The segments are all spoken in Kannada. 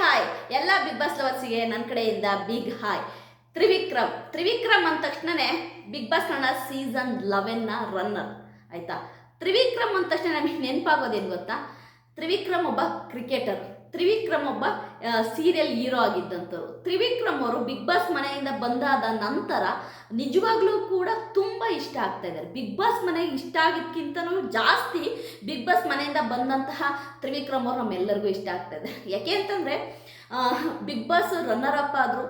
ಹಾಯ್ ಎಲ್ಲ ಬಿಗ್ ಬಾಸ್ ಲವರ್ಸಿಗೆ ನನ್ನ ಕಡೆಯಿಂದ ಬಿಗ್ ಹಾಯ್ ತ್ರಿವಿಕ್ರಮ್. ತ್ರಿವಿಕ್ರಮ್ ಅಂದ ತಕ್ಷಣನೇ ಬಿಗ್ ಬಾಸ್ ಕನ್ನಡ ಸೀಸನ್ ಲೆವೆನ್ನ ರನ್ನರ್ ಆಯ್ತಾ? ತ್ರಿವಿಕ್ರಮ್ ಅಂದ ತಕ್ಷಣ ನಮಗೆ ನೆನಪಾಗೋದೇನು ಗೊತ್ತಾ? ತ್ರಿವಿಕ್ರಮ್ ಒಬ್ಬ ಕ್ರಿಕೆಟರ್ ತ್ರಿವಿಕ್ರಮ್ ಒಬ್ಬ ಸೀರಿಯಲ್ ಹೀರೋ ಆಗಿದ್ದಂಥವ್ರು. ತ್ರಿವಿಕ್ರಮ್ ಅವರು ಬಿಗ್ ಬಾಸ್ ಮನೆಯಿಂದ ಬಂದಾದ ನಂತರ ನಿಜವಾಗ್ಲೂ ಕೂಡ ತುಂಬ ಇಷ್ಟ ಆಗ್ತಾ ಇದ್ದಾರೆ. ಬಿಗ್ ಬಾಸ್ ಮನೆ ಇಷ್ಟ ಆಗಿದ್ದಕ್ಕಿಂತನೂ ಜಾಸ್ತಿ ಬಿಗ್ ಬಾಸ್ ಮನೆಯಿಂದ ಬಂದಂತಹ ತ್ರಿವಿಕ್ರಮ್ ಅವರು ನಮ್ಮೆಲ್ಲರಿಗೂ ಇಷ್ಟ ಆಗ್ತಾ ಇದೆ ಯಾಕೆ ಅಂತಂದರೆ ಬಿಗ್ ಬಾಸ್ ರನ್ನರ್ ಅಪ್ ಆದರು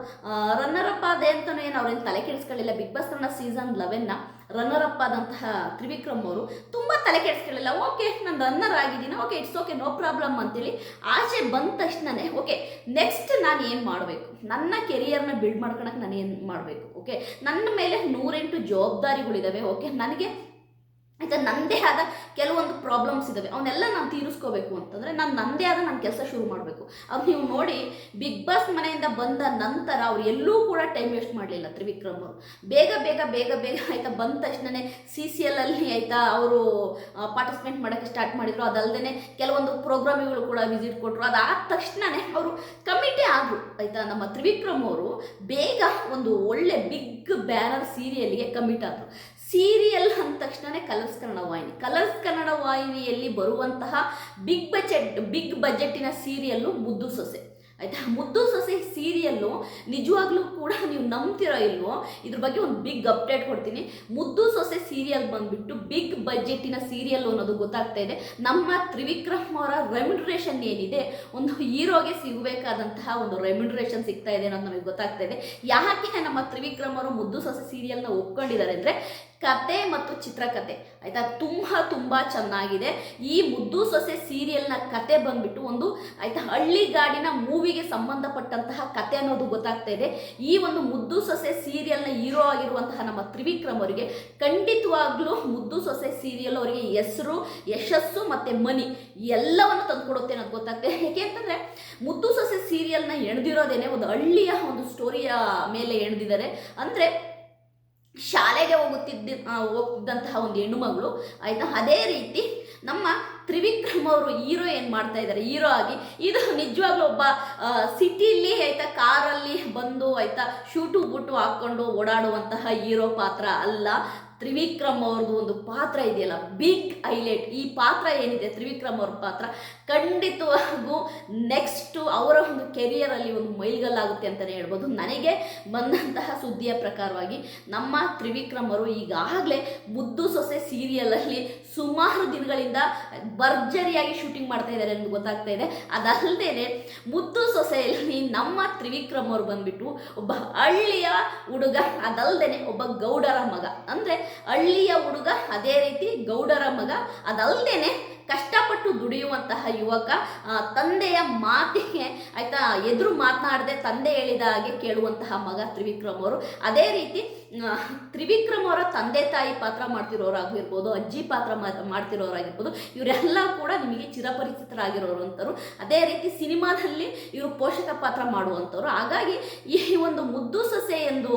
ರನ್ನರ್ ಅಪ್ ಆದೆ ಅಂತಲೂ ಏನು ಅವ್ರೇನು ತಲೆ ಕೆಡಿಸ್ಕೊಳ್ಳಿಲ್ಲ. ಬಿಗ್ ಬಾಸ್ ರನ್ನ ಸೀಸನ್ ಲೆವೆನ್ನ ರನ್ನರ್ ಅಪ್ ಆದಂತಹ ತ್ರಿವಿಕ್ರಮ್ ಅವರು ತುಂಬ ತಲೆ ಕೆಡಿಸ್ಕೊಳ್ಳಿಲ್ಲ. ಓಕೆ ನಾನು ರನ್ನರ್ ಆಗಿದ್ದೀನಿ. Okay it's okay no problem ಅಂತೇಳಿ ಆಚೆ ಬಂದ ತಕ್ಷಣನೇ ಓಕೆ ನೆಕ್ಸ್ಟ್ ನಾನು ಏನು ಮಾಡಬೇಕು? ನನ್ನ ಕೆರಿಯರ್ನ ಬಿಲ್ಡ್ ಮಾಡ್ಕೊಳಕ್ಕೆ ನಾನು ಏನು ಮಾಡಬೇಕು? ಓಕೆ ನನ್ನ ಮೇಲೆ ನೂರೆಂಟು ಜವಾಬ್ದಾರಿಗಳಿದ್ದಾವೆ ಓಕೆ ನನಗೆ ಆಯ್ತಾ ನನ್ನದೇ ಆದ ಕೆಲವೊಂದು ಪ್ರಾಬ್ಲಮ್ಸ್ ಇದ್ದಾವೆ ಅವನ್ನೆಲ್ಲ ನಾನು ತೀರಿಸ್ಕೋಬೇಕು ಅಂತಂದರೆ ನಾನು ನನ್ನದೇ ಆದ ನನ್ನ ಕೆಲಸ ಶುರು ಮಾಡಬೇಕು. ಅದು ನೀವು ನೋಡಿ ಬಿಗ್ ಬಾಸ್ ಮನೆಯಿಂದ ಬಂದ ನಂತರ ಅವ್ರು ಎಲ್ಲೂ ಕೂಡ ಟೈಮ್ ವೇಸ್ಟ್ ಮಾಡಲಿಲ್ಲ ತ್ರಿವಿಕ್ರಮ್ ಅವರು. ಬೇಗ ಬೇಗ ಬೇಗ ಬೇಗ ಆಯಿತಾ, ಬಂದ ತಕ್ಷಣನೇ ಸಿ ಸಿ ಎಲ್ ಅಲ್ಲಿ ಆಯಿತಾ, ಅವರು ಪಾರ್ಟಿಸಿಪೇಟ್ ಮಾಡೋಕ್ಕೆ ಸ್ಟಾರ್ಟ್ ಮಾಡಿದರು. ಅದಲ್ಲದೆ ಕೆಲವೊಂದು ಪ್ರೋಗ್ರಾಮಿಗಳು ಕೂಡ ವಿಸಿಟ್ ಕೊಟ್ಟರು ಅದಾದ ತಕ್ಷಣನೇ ಅವರು ಕಮಿಟಿ ಆದರು. ಆಯಿತಾ, ನಮ್ಮ ತ್ರಿವಿಕ್ರಮ್ ಅವರು ಬೇಗ ಒಂದು ಒಳ್ಳೆ ಬಿಗ್ ಬ್ಯಾನರ್ ಸೀರಿಯಲ್ಗೆ ಕಮಿಟ್ ಆದರು. ಸೀರಿಯಲ್ ಅಂದ ತಕ್ಷಣನೇ ಕಲರ್ಸ್ ಕನ್ನಡ ವಾಹಿನಿ. ಕಲರ್ಸ್ ಕನ್ನಡ ವಾಹಿನಿಯಲ್ಲಿ ಬರುವಂತಹ ಬಿಗ್ ಬಜೆಟ್, ಬಿಗ್ ಬಜೆಟ್ಟಿನ ಸೀರಿಯಲ್ಲು ಮುದ್ದು ಸೊಸೆ. ಆಯಿತಾ? ಮುದ್ದು ಸೊಸೆ ಸೀರಿಯಲ್ಲು ನಿಜವಾಗ್ಲೂ ಕೂಡ ನೀವು ನಂಬ್ತಿರೋ ಇಲ್ವೋ, ಇದ್ರ ಬಗ್ಗೆ ಒಂದು ಬಿಗ್ ಅಪ್ಡೇಟ್ ಕೊಡ್ತೀನಿ. ಮುದ್ದು ಸೊಸೆ ಸೀರಿಯಲ್ ಬಂದುಬಿಟ್ಟು ಬಿಗ್ ಬಜೆಟ್ಟಿನ ಸೀರಿಯಲ್ ಅನ್ನೋದು ಗೊತ್ತಾಗ್ತಾ ಇದೆ. ನಮ್ಮ ತ್ರಿವಿಕ್ರಮ್ ಅವರ ರೆಮ್ಯುನರೇಷನ್ ಏನಿದೆ, ಒಂದು ಹೀರೋಗೆ ಸಿಗಬೇಕಾದಂತಹ ಒಂದು ರೆಮ್ಯುನರೇಷನ್ ಸಿಗ್ತಾ ಇದೆ ಅನ್ನೋದು ನಮಗೆ ಗೊತ್ತಾಗ್ತಾ ಇದೆ. ಯಾಕೆ ನಮ್ಮ ತ್ರಿವಿಕ್ರಮ್ ಅವರು ಮುದ್ದು ಸೊಸೆ ಸೀರಿಯಲ್ನ ಒಪ್ಕೊಂಡಿದ್ದಾರೆ ಅಂದರೆ ಕತೆ ಮತ್ತು ಚಿತ್ರಕತೆ. ಆಯಿತಾ? ತುಂಬ ತುಂಬ ಚೆನ್ನಾಗಿದೆ. ಈ ಮುದ್ದು ಸೊಸೆ ಸೀರಿಯಲ್ನ ಕತೆ ಬಂದ್ಬಿಟ್ಟು ಒಂದು, ಆಯಿತಾ ಹಳ್ಳಿಗಾಡಿನ ಮೂವಿಗೆ ಸಂಬಂಧಪಟ್ಟಂತಹ ಕತೆ ಅನ್ನೋದು ಗೊತ್ತಾಗ್ತಾ ಇದೆ. ಈ ಒಂದು ಮುದ್ದು ಸೊಸೆ ಸೀರಿಯಲ್ನ ಹೀರೋ ಆಗಿರುವಂತಹ ನಮ್ಮ ತ್ರಿವಿಕ್ರಮ್ ಅವರಿಗೆ ಖಂಡಿತವಾಗ್ಲೂ ಮುದ್ದು ಸೊಸೆ ಸೀರಿಯಲ್ ಅವರಿಗೆ ಹೆಸರು, ಯಶಸ್ಸು ಮತ್ತು ಮನಿ ಎಲ್ಲವನ್ನು ತಂದುಕೊಡುತ್ತೆ ಅನ್ನೋದು ಗೊತ್ತಾಗ್ತದೆ ಯಾಕೆ ಅಂತಂದರೆ, ಮುದ್ದು ಸೊಸೆ ಸೀರಿಯಲ್ನ ಎಣ್ದಿರೋದೇನೆ ಒಂದು ಹಳ್ಳಿಯ ಒಂದು ಸ್ಟೋರಿಯ ಮೇಲೆ ಎಣ್ದಿದ್ದಾರೆ. ಅಂದರೆ ಶಾಲೆಗೆ ಹೋಗುತ್ತಿದ್ದ ಹೋಗ್ತಿದ್ದಂತಹ ಒಂದು ಹೆಣ್ಣು ಮಗಳು, ಆಯಿತಾ? ಅದೇ ರೀತಿ ನಮ್ಮ ತ್ರಿವಿಕ್ರಮ್ ಅವರು ಹೀರೋ ಏನು ಮಾಡ್ತಾ ಇದ್ದಾರೆ? ಹೀರೋ ಆಗಿ ಇದು ನಿಜವಾಗ್ಲೂ ಒಬ್ಬ ಸಿಟಿಲಿ ಆಯಿತಾ, ಕಾರಲ್ಲಿ ಬಂದು, ಆಯಿತಾ, ಶೂಟು ಬುಟ್ಟು ಹಾಕ್ಕೊಂಡು ಓಡಾಡುವಂತಹ ಹೀರೋ ಪಾತ್ರ ಅಲ್ಲ. ತ್ರಿವಿಕ್ರಮ್ ಅವ್ರದ್ದು ಒಂದು ಪಾತ್ರ ಇದೆಯಲ್ಲ ಬಿಗ್ ಹೈಲೈಟ್ ಈ ಪಾತ್ರ ಏನಿದೆ? ತ್ರಿವಿಕ್ರಮ್ ಅವ್ರ ಪಾತ್ರ. ಖಂಡಿತವಾಗೂ ನೆಕ್ಸ್ಟು ಅವರ ಒಂದು ಕೆರಿಯರಲ್ಲಿ ಒಂದು ಮೈಲ್ಗಲ್ಲಾಗುತ್ತೆ ಅಂತಲೇ ಹೇಳ್ಬೋದು. ನನಗೆ ಬಂದಂತಹ ಸುದ್ದಿಯ ಪ್ರಕಾರವಾಗಿ ನಮ್ಮ ತ್ರಿವಿಕ್ರಮ್ ಅವರು ಈಗಾಗಲೇ ಮುದ್ದು ಸೊಸೆ ಸೀರಿಯಲಲ್ಲಿ ಸುಮಾರು ದಿನಗಳಿಂದ ಭರ್ಜರಿಯಾಗಿ ಶೂಟಿಂಗ್ ಮಾಡ್ತಾ ಇದ್ದಾರೆ ಎಂದು ಗೊತ್ತಾಗ್ತಾ ಇದೆ. ಅದಲ್ಲದೆ ಮುದ್ದು ಸೊಸೆಯಲ್ಲಿ ನಮ್ಮ ತ್ರಿವಿಕ್ರಮ್ ಅವರು ಬಂದ್ಬಿಟ್ಟು ಒಬ್ಬ ಹಳ್ಳಿಯ ಹುಡುಗ ಅದಲ್ಲದೆ ಒಬ್ಬ ಗೌಡರ ಮಗ. ಅಂದರೆ ಹಳ್ಳಿಯ ಹುಡುಗ ಅದೇ ರೀತಿ ಗೌಡರ ಮಗ. ಅದಲ್ಲದೇನೆ ಕಷ್ಟಪಟ್ಟು ದುಡಿಯುವಂತಹ ಯುವಕ ಆ, ತಂದೆಯ ಮಾತಿಗೆ ಆಯ್ತಾ ಎದುರು ಮಾತನಾಡದೆ ತಂದೆ ಹೇಳಿದ ಹಾಗೆ ಕೇಳುವಂತಹ ಮಗ ತ್ರಿವಿಕ್ರಮ್ ಅವರು. ಅದೇ ರೀತಿ ತ್ರಿವಿಕ್ರಮ್ ಅವರ ತಂದೆ ತಾಯಿ ಪಾತ್ರ ಮಾಡ್ತಿರೋರಾಗಿರ್ಬೋದು ಅಜ್ಜಿ ಪಾತ್ರ ಮಾಡ್ತಿರೋರಾಗಿರ್ಬೋದು ಇವರೆಲ್ಲ ಕೂಡ ನಿಮಗೆ ಚಿರಪರಿಚಿತರಾಗಿರೋರು ಅಂತರು. ಅದೇ ರೀತಿ ಸಿನಿಮಾದಲ್ಲಿ ಇವರು ಪೋಷಕ ಪಾತ್ರ ಮಾಡುವಂಥವ್ರು ಹಾಗಾಗಿ ಈ ಒಂದು ಮುದ್ದು ಸೊಸೆ ಎಂದು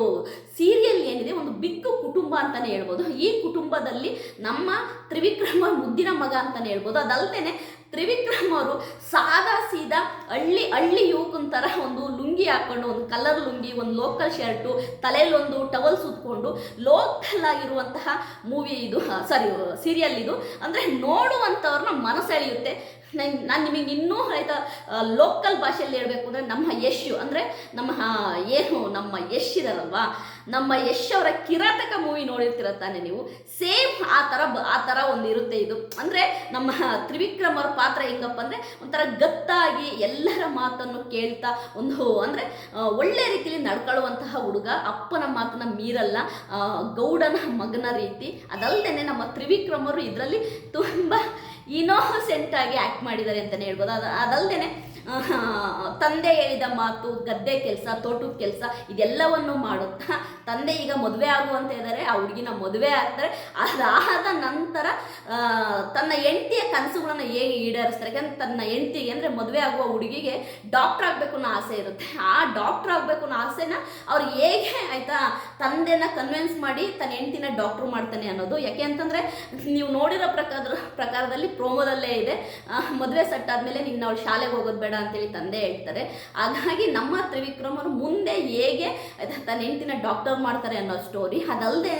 ಸೀರಿಯಲ್ ಏನಿದೆ ಒಂದು ಬಿಗ್ ಕುಟುಂಬ ಅಂತಲೇ ಹೇಳ್ಬೋದು. ಈ ಕುಟುಂಬದಲ್ಲಿ ನಮ್ಮ ತ್ರಿವಿಕ್ರಮ ಮುದ್ದಿನ ಮಗ ಅಂತಲೇ ಹೇಳ್ಬೋದು. ಅದಲ್ಲದೆ ತ್ರಿವಿಕ್ರಮ್ ಅವರು ಸಾದಾ ಸೀದಾ ಹಳ್ಳಿ ಹಳ್ಳಿ ಯುವಕನ ಥರ ಒಂದು ಲುಂಗಿ ಹಾಕ್ಕೊಂಡು ಒಂದು ಕಲರ್ ಲುಂಗಿ, ಒಂದು ಲೋಕಲ್ ಶರ್ಟು ತಲೆಯಲ್ಲಿ ಒಂದು ಟವಲ್ ಸುತ್ಕೊಂಡು ಲೋಕಲ್ ಆಗಿರುವಂತಹ ಮೂವಿ ಇದು ಸಾರಿ ಸೀರಿಯಲ್ ಇದು. ಅಂದರೆ ನೋಡುವಂಥವ್ರನ್ನ ಮನಸೆಳೆಯುತ್ತೆ. ನಾನು ನಿಮಗೆ ಇನ್ನೂ ರೈತ ಲೋಕಲ್ ಭಾಷೆಯಲ್ಲಿ ಹೇಳಬೇಕು ಅಂದರೆ ನಮ್ಮ ಯಶ್, ಅಂದರೆ ನಮ್ಮ ಏನು ನಮ್ಮ ಯಶ್ ಇದಾರಲ್ವಾ? ನಮ್ಮ ಯಶ್ ಅವರ ಕಿರಾತಕ ಮೂವಿ ನೋಡಿರ್ತೀರ ತಾನೆ ನೀವು. ಸೇಮ್ ಆ ಥರ ಆ ಥರ ಒಂದು ಇರುತ್ತೆ ಇದು. ಅಂದರೆ ನಮ್ಮ ತ್ರಿವಿಕ್ರಮ್ ಅವ್ರ ಪಾತ್ರ ಹೆಂಗಪ್ಪ ಅಂದರೆ ಒಂಥರ ಗತ್ತಾಗಿ ಎಲ್ಲರ ಮಾತನ್ನು ಕೇಳ್ತಾ ಒಂದು, ಅಂದರೆ ಒಳ್ಳೆ ರೀತಿಯಲ್ಲಿ ನಡ್ಕೊಳ್ಳುವಂತಹ ಹುಡುಗ. ಅಪ್ಪನ ಮಾತನ್ನ ಮೀರಲ್ಲ. ಗೌಡನ ಮಗನ ರೀತಿ. ಅದಲ್ಲದೆ ನಮ್ಮ ತ್ರಿವಿಕ್ರಮರು ಇದರಲ್ಲಿ ತುಂಬ ಇನೋಸೆಂಟ್ ಆಗಿ ಆ್ಯಕ್ಟ್ ಮಾಡಿದ್ದಾರೆ ಅಂತಲೇ ಹೇಳ್ಬೋದು. ಅದು ಅದಲ್ಲದೆ ತಂದೆ ಹೇಳಿದ ಮಾತು, ಗದ್ದೆ ಕೆಲಸ, ತೋಟದ ಕೆಲಸ, ಇದೆಲ್ಲವನ್ನು ಮಾಡುತ್ತಾ ತಂದೆ ಈಗ ಮದುವೆ ಆಗುವಂತ ಇದ್ದಾರೆ ಆ ಹುಡುಗಿನ ಮದುವೆ ಆಗ್ತಾರೆ. ಅದಾದ ನಂತರ ತನ್ನ ಹೆಂಡತಿಯ ಕನಸುಗಳನ್ನು ಹೇಗೆ ಈಡೇರಿಸ್ತಾರೆ? ಯಾಕಂದ್ರೆ ತನ್ನ ಹೆಂಡತಿಗೆ ಅಂದರೆ ಮದುವೆ ಆಗುವ ಹುಡುಗಿಗೆ ಡಾಕ್ಟರ್ ಆಗಬೇಕು ಅನ್ನೋ ಆಸೆ ಇರುತ್ತೆ. ಆ ಡಾಕ್ಟರ್ ಆಗಬೇಕು ಅನ್ನೋ ಆಸೆನ ಅವ್ರು ಹೇಗೆ ಆಯಿತಾ ತಂದೆನ ಕನ್ವಿನ್ಸ್ ಮಾಡಿ ತನ್ನ ಹೆಂಡತಿನ ಡಾಕ್ಟ್ರು ಮಾಡ್ತಾನೆ ಅನ್ನೋದು. ಯಾಕೆ ಅಂತಂದರೆ, ನೀವು ನೋಡಿರೋ ಪ್ರಕಾರ, ಪ್ರಕಾರದಲ್ಲಿ ಪ್ರೋಮೋದಲ್ಲೇ ಇದೆ. ಮದುವೆ ಸೆಟ್ ಆದಮೇಲೆ ನಿನ್ನ ಅವಳು ಶಾಲೆಗೆ ಹೋಗೋದು ಬೇಡ ಅಂತೇಳಿ ತಂದೆ ಹೇಳ್ತಾರೆ. ಹಾಗಾಗಿ ನಮ್ಮ ತ್ರಿವಿಕ್ರಮ್ ಅವರು ಮುಂದೆ ಹೇಗೆ ತನ್ನ ಹೆಂಡತಿನ ಡಾಕ್ಟರ್ ಮಾಡ್ತಾರೆ ಅನ್ನೋ ಸ್ಟೋರಿ ಅದಲ್ಲದೆ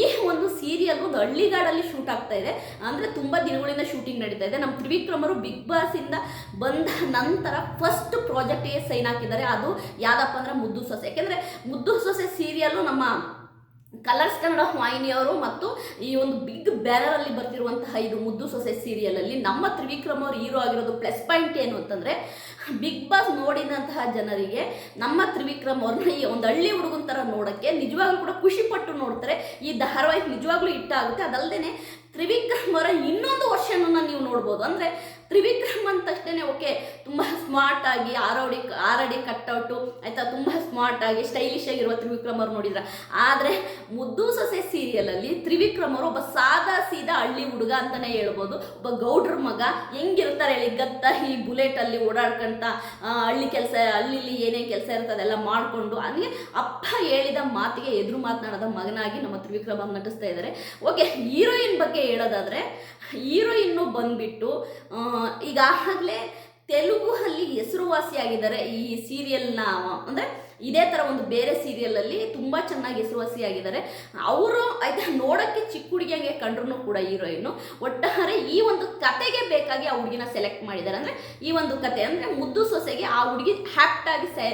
ಈ ಒಂದು ಸೀರಿಯಲ್ ಒಂದು ಹಳ್ಳಿಗಾಡಲ್ಲಿ ಶೂಟ್ ಆಗ್ತಾ ಇದೆ. ಅಂದರೆ ತುಂಬ ದಿನಗಳಿಂದ ಶೂಟಿಂಗ್ ನಡೀತಾ ಇದೆ. ನಮ್ಮ ತ್ರಿವಿಕ್ರಮ್ ಅವರು ಬಿಗ್ ಬಾಸಿಂದ ಬಂದ ನಂತರ ಫಸ್ಟ್ ಪ್ರಾಜೆಕ್ಟಿಗೆ ಸೈನ್ ಹಾಕಿದ್ದಾರೆ. ಅದು ಯಾವ್ದಪ್ಪ ಅಂದ್ರೆ ಮುದ್ದು ಸೊಸೆ. ಯಾಕೆಂದರೆ ಮುದ್ದು ಸೊಸೆ ಸೀರಿಯಲ್ಲು ನಮ್ಮ ಕಲರ್ಸ್ ಕನ್ನಡ ವಾಹಿನಿಯವರು ಮತ್ತು ಈ ಒಂದು ಬಿಗ್ ಬ್ಯಾನರಲ್ಲಿ ಬರ್ತಿರುವಂತಹ ಇದು ಮುದ್ದು ಸೊಸೆ ಸೀರಿಯಲ್ ಅಲ್ಲಿ ನಮ್ಮ ತ್ರಿವಿಕ್ರಮ್ ಅವರು ಹೀರೋ ಆಗಿರೋದು ಪ್ಲಸ್ ಪಾಯಿಂಟ್ ಏನು ಅಂತಂದ್ರೆ ಬಿಗ್ ಬಾಸ್ ನೋಡಿದಂತಹ ಜನರಿಗೆ ನಮ್ಮ ತ್ರಿವಿಕ್ರಮ್ ಅವ್ರನ್ನ ಈ ಒಂದು ಹಳ್ಳಿ ಹುಡುಗನ ತರ ನೋಡಕ್ಕೆ ನಿಜವಾಗ್ಲೂ ಕೂಡ ಖುಷಿ ಪಟ್ಟು ನೋಡ್ತಾರೆ. ಈ ಧಾರಾವಾಹಿ ನಿಜವಾಗ್ಲೂ ಇಷ್ಟ ಆಗುತ್ತೆ. ಅದಲ್ಲದೆ ತ್ರಿವಿಕ್ರಮ್ ಅವರ ಇನ್ನೊಂದು ವರ್ಷನನ್ನ ನೀವು ನೋಡ್ಬೋದು. ಅಂದರೆ ತ್ರಿವಿಕ್ರಮ್ ಅಂದ ತಕ್ಷಣ ಓಕೆ ತುಂಬ ಸ್ಮಾರ್ಟ್ ಆಗಿ ಆರೋಡಿ ಆರಡಿ ಕಟ್ಔಟು ಆಯಿತಾ? ತುಂಬ ಸ್ಮಾರ್ಟ್ ಆಗಿ ಸ್ಟೈಲಿಶ್ ಆಗಿರುವ ತ್ರಿವಿಕ್ರಮ್ ಅವ್ರು ನೋಡಿದ್ರ. ಆದರೆ ಮುದ್ದು ಸೊಸೆ ಸೀರಿಯಲಲ್ಲಿ ತ್ರಿವಿಕ್ರಮ್ ಅವರು ಒಬ್ಬ ಸಾದಾ ಸೀದಾ ಹಳ್ಳಿ ಹುಡುಗ ಅಂತಲೇ ಹೇಳ್ಬೋದು. ಒಬ್ಬ ಗೌಡ್ರ ಮಗ ಹೆಂಗಿರ್ತಾರೆ ಹೇಳಿ ಗತ್ತ ಈ ಬುಲೆಟಲ್ಲಿ ಓಡಾಡ್ಕೊಂತ ಹಳ್ಳಿ ಕೆಲಸ ಹಳ್ಳಿಲಿ ಏನೇ ಕೆಲಸ ಇರುತ್ತೆ ಅದೆಲ್ಲ ಮಾಡಿಕೊಂಡು ಹಂಗೆ ಅಪ್ಪ ಹೇಳಿದ ಮಾತಿಗೆ ಎದುರು ಮಾತನಾಡದ ಮಗನಾಗಿ ನಮ್ಮ ತ್ರಿವಿಕ್ರಮ್ ನಟಿಸ್ತಾ ಇದ್ದಾರೆ ಓಕೆ ಹೀರೋಯಿನ್ ಬಗ್ಗೆ ಹೇಳೋದಾದರೆ ಹೀರೋಯಿನ್ನು ಬಂದ್ಬಿಟ್ಟು ಆ, ಈಗಾಗಲೇ ತೆಲುಗುನಲ್ಲಿ ಹೆಸರುವಾಸಿಯಾಗಿದ್ದಾರೆ ಈ ಸೀರಿಯಲ್ನ ಅಂದರೆ ಇದೇ ಥರ ಒಂದು ಬೇರೆ ಸೀರಿಯಲಲ್ಲಿ ತುಂಬ ಚೆನ್ನಾಗಿ ಹೆಸರುವಾಸಿಯಾಗಿದ್ದಾರೆ. ಅವರು ಆಯ್ತಾ ನೋಡೋಕ್ಕೆ ಚಿಕ್ಕ ಹುಡುಗಿಯಂಗೆ ಕಂಡ್ರು ಕೂಡ ಹೀರೋಯಿನ್ನು. ಒಟ್ಟಾರೆ ಈ ಒಂದು ಕತೆಗೆ ಬೇಕಾಗಿ ಆ ಹುಡುಗಿನ ಸೆಲೆಕ್ಟ್ ಮಾಡಿದ್ದಾರೆ. ಅಂದರೆ ಈ ಒಂದು ಕತೆ, ಅಂದರೆ ಮುದ್ದು ಸೊಸೆಗೆ ಆ ಹುಡುಗಿ ಹ್ಯಾಪ್ಟಾಗಿ ಸೆ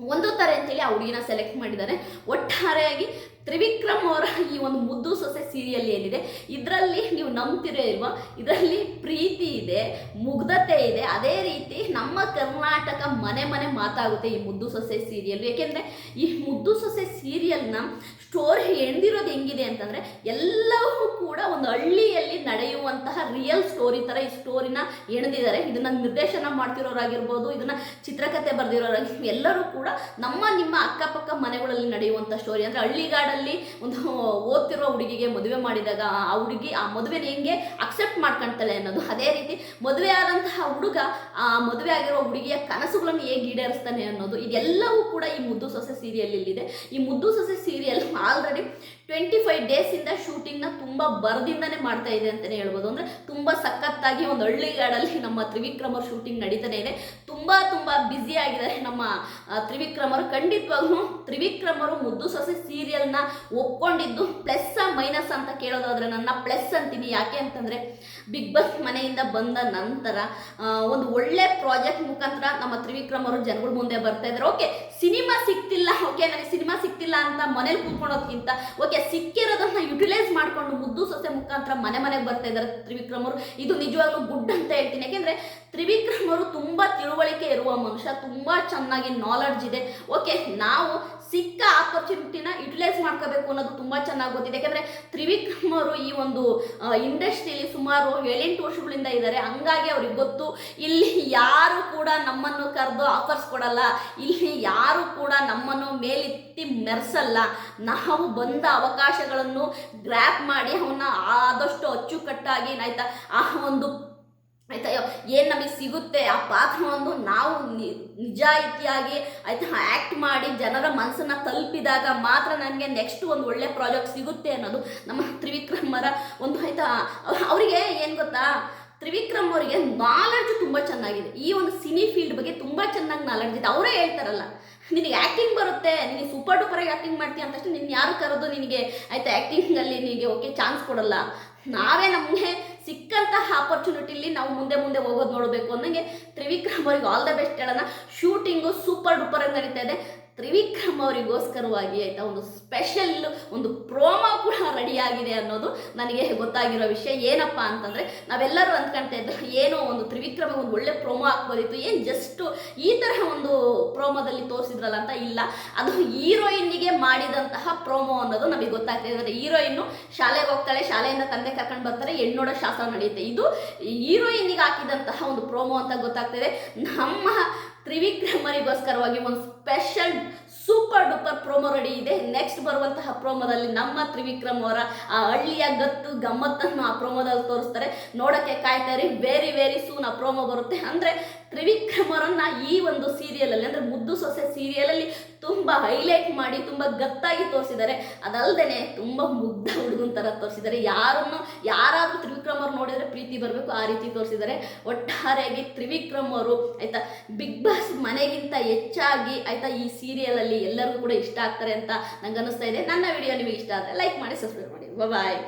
ಒಂದು ಥರ ಅಂತೇಳಿ ಆ ಹುಡುಗಿನ ಸೆಲೆಕ್ಟ್ ಮಾಡಿದ್ದಾರೆ. ಒಟ್ಟಾರೆಯಾಗಿ ತ್ರಿವಿಕ್ರಮ್ ಅವರ ಈ ಒಂದು ಮುದ್ದು ಸೊಸೆ ಸೀರಿಯಲ್ ಏನಿದೆ, ಇದರಲ್ಲಿ ನೀವು ನಂಬ್ತಿರೋ ಇಲ್ವಾ? ಇದರಲ್ಲಿ ಪ್ರೀತಿ ಇದೆ, ಮುಗ್ಧತೆ ಇದೆ. ಅದೇ ರೀತಿ ನಮ್ಮ ಕರ್ನಾಟಕ ಮನೆ ಮನೆ ಮಾತಾಗುತ್ತೆ ಈ ಮುದ್ದು ಸೊಸೆ ಸೀರಿಯಲ್ ಏಕೆಂದರೆ ಈ ಮುದ್ದು ಸೊಸೆ ಸೀರಿಯಲ್ನ ಸ್ಟೋರಿ ಎಣ್ದಿರೋದು ಹೆಂಗಿದೆ ಅಂತಂದರೆ, ಎಲ್ಲವೂ ಕೂಡ ಒಂದು ಹಳ್ಳಿಯಲ್ಲಿ ನಡೆಯುವಂತಹ ರಿಯಲ್ ಸ್ಟೋರಿ ಥರ ಈ ಸ್ಟೋರಿನ ಎಣೆದಿದ್ದಾರೆ. ಇದನ್ನು ನಿರ್ದೇಶನ ಮಾಡ್ತಿರೋರಾಗಿರ್ಬೋದು, ಇದನ್ನು ಚಿತ್ರಕಥೆ ಬರೆದಿರೋರಾಗಿ ಎಲ್ಲರೂ ಕೂಡ ನಮ್ಮ ನಿಮ್ಮ ಅಕ್ಕಪಕ್ಕ ಮನೆಗಳಲ್ಲಿ ನಡೆಯುವಂಥ ಸ್ಟೋರಿ ಅಂದರೆ ಹಳ್ಳಿಗಾಡಲ್ಲಿ ಒಂದು ಓದ್ತಿರೋ ಹುಡುಗಿಗೆ ಮದುವೆ ಮಾಡಿದಾಗ ಆ ಹುಡುಗಿ ಆ ಮದುವೆನ ಹೆಂಗೆ ಅಕ್ಸೆಪ್ಟ್ ಮಾಡ್ಕೊಳ್ತಾಳೆ ಅನ್ನೋದು. ಅದೇ ರೀತಿ ಮದುವೆ ಆದಂತಹ ಹುಡುಗ ಆ ಮದುವೆ ಆಗಿರೋ ಹುಡುಗಿಯ ಕನಸುಗಳನ್ನು ಹೇಗೆ ಈಡೇರಿಸ್ತಾನೆ ಅನ್ನೋದು. ಇದೆಲ್ಲವೂ ಕೂಡ ಈ ಮುದ್ದು ಸೊಸೆ ಸೀರಿಯಲ್ ಇಲ್ಲಿದೆ ಈ ಮುದ್ದು ಸೊಸೆ ಸೀರಿಯಲ್ ಆಲ್ರೆಡಿ ಟ್ವೆಂಟಿ ಫೈವ್ ಡೇಸಿಂದ ಶೂಟಿಂಗ್ನ ತುಂಬ ಬರದಿಂದನೇ ಮಾಡ್ತಾ ಇದೆ ಅಂತಲೇ ಹೇಳ್ಬೋದು. ಅಂದರೆ ತುಂಬ ಸಖತ್ತಾಗಿ ಒಂದು ಹಳ್ಳಿಗಾಡಲ್ಲಿ ನಮ್ಮ ತ್ರಿವಿಕ್ರಮರ್ ಶೂಟಿಂಗ್ ನಡೀತಾನೆ ಇದೆ. ತುಂಬ ತುಂಬ ಬ್ಯುಸಿ ಆಗಿದ್ದಾರೆ ನಮ್ಮ ತ್ರಿವಿಕ್ರಮರು ತ್ರಿವಿಕ್ರಮ್ ತ್ರಿವಿಕ್ರಮರು. ಖಂಡಿತವಾಗ್ಲೂ ತ್ರಿವಿಕ್ರಮ್ ಮುದ್ದು ಸೊಸೆ ಸೀರಿಯಲ್ನ ಒಪ್ಕೊಂಡಿದ್ದು ಪ್ಲಸ್ ಮೈನಸ್ ಅಂತ ಕೇಳೋದಾದ್ರೆ ನನ್ನ ಪ್ಲಸ್ ಅಂತೀನಿ. ಯಾಕೆ ಅಂತಂದರೆ ಬಿಗ್ ಬಾಸ್ ಮನೆಯಿಂದ ಬಂದ ನಂತರ ಒಂದು ಒಳ್ಳೆ ಪ್ರಾಜೆಕ್ಟ್ ಮುಖಾಂತರ ನಮ್ಮ ತ್ರಿವಿಕ್ರಮ್ ಅವರು ಜನಗಳ ಮುಂದೆ ಬರ್ತಾ ಇದ್ದಾರೆ. ಓಕೆ ಸಿನಿಮಾ ಸಿಕ್ತಿಲ್ಲ. ಓಕೆ ನನಗೆ ಸಿನಿಮಾ ಸಿಕ್ತಿಲ್ಲ ಅಂತ ಮನೇಲಿ ಕೂತ್ಕೊಳೋದ್ಕಿಂತ ಓಕೆ ಸಿಕ್ಕಿರೋದನ್ನ ಯುಟಿಲೈಸ್ ಮಾಡ್ಕೊಂಡು ಮುದ್ದು ಸೊಸೆ ಮುಖಾಂತರ ಮನೆ ಮನೆಗೆ ಬರ್ತಾ ಇದ್ದಾರೆ ತ್ರಿವಿಕ್ರಮ್ ಅವರು. ಇದು ನಿಜವಾಗ್ಲೂ ಗುಡ್ ಅಂತ ಹೇಳ್ತೀನಿ. ಯಾಕೆಂದ್ರೆ ತ್ರಿವಿಕ್ರಮ್ ಅವರು ತುಂಬ ತಿಳುವಳಿಕೆ ಇರುವ ಮನುಷ್ಯ, ತುಂಬ ಚೆನ್ನಾಗಿ ನಾಲೆಡ್ಜ್ ಇದೆ. ಓಕೆ ನಾವು ಸಿಕ್ಕ ಆಪರ್ಚುನಿಟಿನ ಯುಟಿಲೈಸ್ ಮಾಡ್ಕೋಬೇಕು ಅನ್ನೋದು ತುಂಬ ಚೆನ್ನಾಗಿ ಗೊತ್ತಿದೆ. ಯಾಕಂದರೆ ತ್ರಿವಿಕ್ರಮ್ ಅವರು ಈ ಒಂದು ಇಂಡಸ್ಟ್ರಿಯಲ್ಲಿ ಸುಮಾರು ಏಳೆಂಟು ವರ್ಷಗಳಿಂದ ಇದ್ದಾರೆ. ಹಂಗಾಗಿ ಅವ್ರಿಗೆ ಗೊತ್ತು, ಇಲ್ಲಿ ಯಾರು ಕೂಡ ನಮ್ಮನ್ನು ಕರೆದು ಆಫರ್ಸ್ ಕೊಡಲ್ಲ. ಇಲ್ಲಿ ಯಾರು ಕೂಡ ನಮ್ಮನ್ನು ಮೇಲೆತ್ತಿ ಮೆರೆಸಲ್ಲ. ನಾವು ಬಂದ ಅವಕಾಶಗಳನ್ನು ಗ್ರ್ಯಾಪ್ ಮಾಡಿ ಅವನ್ನ ಆದಷ್ಟು ಅಚ್ಚುಕಟ್ಟಾಗಿ ಏನಾಯ್ತಾ ಆ ಒಂದು ಆಯ್ತಾ ಏನು ನಮಗೆ ಸಿಗುತ್ತೆ? ಆ ಪಾತ್ರವನ್ನು ನಾವು ನಿಜಾಯಿತಿಯಾಗಿ, ಆಯ್ತಾ ಆ್ಯಕ್ಟ್ ಮಾಡಿ ಜನರ ಮನಸ್ಸನ್ನು ತಲುಪಿದಾಗ ಮಾತ್ರ ನನಗೆ ನೆಕ್ಸ್ಟ್ ಒಂದು ಒಳ್ಳೆ ಪ್ರಾಜೆಕ್ಟ್ ಸಿಗುತ್ತೆ ಅನ್ನೋದು ನಮ್ಮ ತ್ರಿವಿಕ್ರಮರ ಒಂದು, ಆಯ್ತಾ, ಅವರಿಗೆ ಏನು ಗೊತ್ತಾ? ತ್ರಿವಿಕ್ರಮ್ ಅವರಿಗೆ ನಾಲೆಡ್ಜ್ ತುಂಬ ಚೆನ್ನಾಗಿದೆ. ಈ ಒಂದು ಸಿನಿ ಫೀಲ್ಡ್ ಬಗ್ಗೆ ತುಂಬ ಚೆನ್ನಾಗಿ ನಾಲೆಡ್ಜ್ ಇದೆ. ಅವರೇ ಹೇಳ್ತಾರಲ್ಲ, ನಿನಗೆ ಆ್ಯಕ್ಟಿಂಗ್ ಬರುತ್ತೆ, ನೀನು ಸೂಪರ್ ಡೂಪರ್ ಆಗಿ ಆ್ಯಕ್ಟಿಂಗ್ ಮಾಡ್ತೀಯ ಅಂತ ತಕ್ಷಣ ನಿನ್ನ ಯಾರು ಕರೆದು ನಿನಗೆ, ಆಯ್ತಾ ಆ್ಯಕ್ಟಿಂಗಲ್ಲಿ ನಿನಗೆ ಓಕೆ ಚಾನ್ಸ್ ಕೊಡಲ್ಲ. ನಾವೇ ನಮಗೆ ಸಿಕ್ಕಂತಹ ಆಪರ್ಚುನಿಟಿಲಿ ನಾವು ಮುಂದೆ ಮುಂದೆ ಹೋಗೋದು ನೋಡಬೇಕು ಅನ್ನಂಗೆ ತ್ರಿವಿಕ್ರಮ್ ಅವ್ರಿಗೆ ಆಲ್ ದ ಬೆಸ್ಟ್ ಹೇಳೋಣ. ಶೂಟಿಂಗು ಸೂಪರ್ ಡೂಪರ್ ಆಗಿ ನಡೀತಾ ಇದೆ. ತ್ರಿವಿಕ್ರಮ್ ಅವರಿಗೋಸ್ಕರವಾಗಿ ಆಯ್ತಾ ಒಂದು ಸ್ಪೆಷಲ್ ಒಂದು ಪ್ರೋಮೋ ಕೂಡ ರೆಡಿಯಾಗಿದೆ ಅನ್ನೋದು ನನಗೆ ಗೊತ್ತಾಗಿರೋ ವಿಷಯ. ಏನಪ್ಪ ಅಂತಂದರೆ, ನಾವೆಲ್ಲರೂ ಅಂದ್ಕೊಳ್ತಾ ಇದ್ದರೆ ಏನೋ ಒಂದು ತ್ರಿವಿಕ್ರಮ ಒಂದು ಒಳ್ಳೆ ಪ್ರೋಮೋ ಹಾಕ್ಬೋದಿತ್ತು ಏನು ಜಸ್ಟ್ ಈ ತರಹ ಒಂದು ಪ್ರೋಮೋದಲ್ಲಿ ತೋರಿಸಿದ್ರಲ್ಲ ಅಂತ ಇಲ್ಲ. ಅದು ಹೀರೋಯಿನ್ನಿಗೆ ಮಾಡಿದಂತಹ ಪ್ರೋಮೋ ಅನ್ನೋದು ನಮಗೆ ಗೊತ್ತಾಗ್ತಾ ಇದೆ ಹೀರೋಯಿನ್ನು ಶಾಲೆಗೆ ಹೋಗ್ತಾಳೆ, ಶಾಲೆಯಿಂದ ತಂದೆ ಕರ್ಕೊಂಡು ಬರ್ತಾರೆ, ಹೆಣ್ಣೋಡ ಶಾಸ್ತ್ರ ನಡೆಯುತ್ತೆ. ಇದು ಹೀರೋಯಿನ್ನಿಗೆ ಹಾಕಿದಂತಹ ಒಂದು ಪ್ರೋಮೋ ಅಂತ ಗೊತ್ತಾಗ್ತಿದೆ. ನಮ್ಮ ತ್ರಿವಿಕ್ರಮರಿಗೋಸ್ಕರವಾಗಿ ಒಂದು special super duper promo ready ಇದೆ. ನೆಕ್ಸ್ಟ್ ಬರುವಂತಹ ಪ್ರೋಮೋದಲ್ಲಿ ನಮ್ಮ ತ್ರಿವಿಕ್ರಮ್ ಅವರ ಆ ಹಳ್ಳಿಯ ಗತ್ತು, ಗಮ್ಮತ್ತನ್ನು ಆ ಪ್ರೋಮೋದಲ್ಲಿ ತೋರಿಸ್ತಾರೆ. ನೋಡೋಕ್ಕೆ ಕಾಯ್ತಾ ಇರಿ. ವೆರಿ ವೆರಿ ಸೂನ್ ಆ ಪ್ರೋಮೋ ಬರುತ್ತೆ. ಅಂದ್ರೆ ತ್ರಿವಿಕ್ರಮ್ ಅವರನ್ನ ಈ ಒಂದು ಸೀರಿಯಲಲ್ಲಿ ಅಂದ್ರೆ ಮುದ್ದು ಸೊಸೆ ಸೀರಿಯಲಲ್ಲಿ ತುಂಬಾ ಹೈಲೈಟ್ ಮಾಡಿ, ತುಂಬಾ ಗತ್ತಾಗಿ ತೋರಿಸಿದ್ದಾರೆ. ಅದಲ್ಲದೆ ತುಂಬಾ ಮುದ್ದ ಹುಡುಗನ ತರ ತೋರಿಸಿದ್ದಾರೆ. ಯಾರನ್ನು, ಯಾರಾದ್ರೂ ತ್ರಿವಿಕ್ರಮ್ ಅವ್ರು ನೋಡಿದ್ರೆ ಪ್ರೀತಿ ಬರಬೇಕು, ಆ ರೀತಿ ತೋರಿಸಿದ್ದಾರೆ. ಒಟ್ಟಾರೆಯಾಗಿ ತ್ರಿವಿಕ್ರಮ್ ಅವರು ಆಯ್ತಾ ಬಿಗ್ ಬಾಸ್ ಮನೆಗಿಂತ ಹೆಚ್ಚಾಗಿ, ಆಯ್ತಾ, ಈ ಸೀರಿಯಲ್ ಅಲ್ಲಿ ಎಲ್ಲರಿಗೂ ಕೂಡ ಇಷ್ಟ ಆಗ್ತಾರೆ ಅಂತ ನಂಗೆ ಅನಿಸ್ತಾ ಇದೆ. ನನ್ನ ವಿಡಿಯೋ ನಿಮಗೆ ಇಷ್ಟ ಆದರೆ ಲೈಕ್ ಮಾಡಿ ಸಬ್ಸ್ಕ್ರೈಬ್ ಮಾಡಿ. ಬಾಯ್